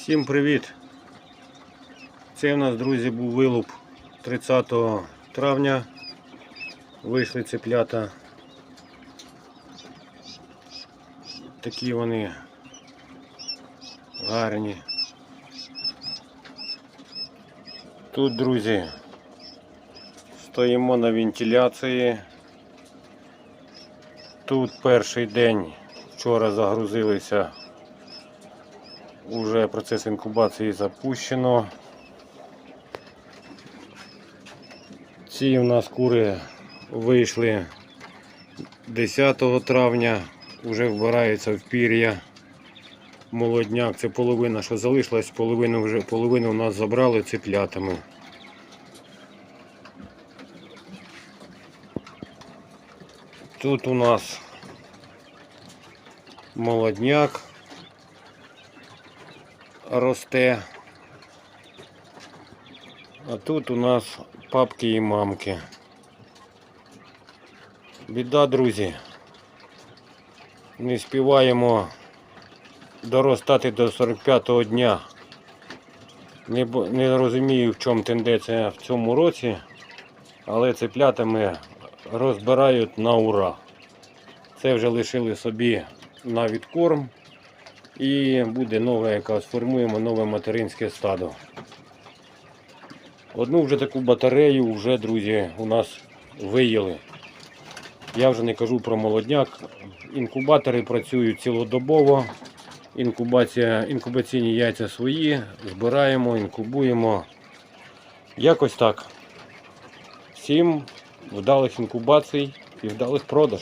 Всім привіт! Це у нас, друзі, був вилуп 30 травня. Вийшли цеплята. Такі вони гарні. Тут, друзі, стоїмо на вентиляції. Тут перший день вчора загрузилися Уже процес інкубації запущено. Ці у нас кури вийшли 10 травня, вже вбираються в пір'я. Молодняк, це половина, що залишилась, половину вже половину у нас забрали цеплятами. Тут у нас молодняк росте. А тут у нас папки і мамки. Біда, друзі. Не співаємо доростати до 45-го дня. Не, не розумію, в чому тенденція в цьому році, але цеплятами розбирають на ура. Це вже лишили собі на відкорм. І буде нове, яка сформуємо нове материнське стадо. Одну вже таку батарею вже, друзі, у нас виїли. Я вже не кажу про молодняк. Інкубатори працюють цілодобово. Інкубація, інкубаційні яйця свої. Збираємо, інкубуємо. Якось так. Всім вдалих інкубацій і вдалих продаж.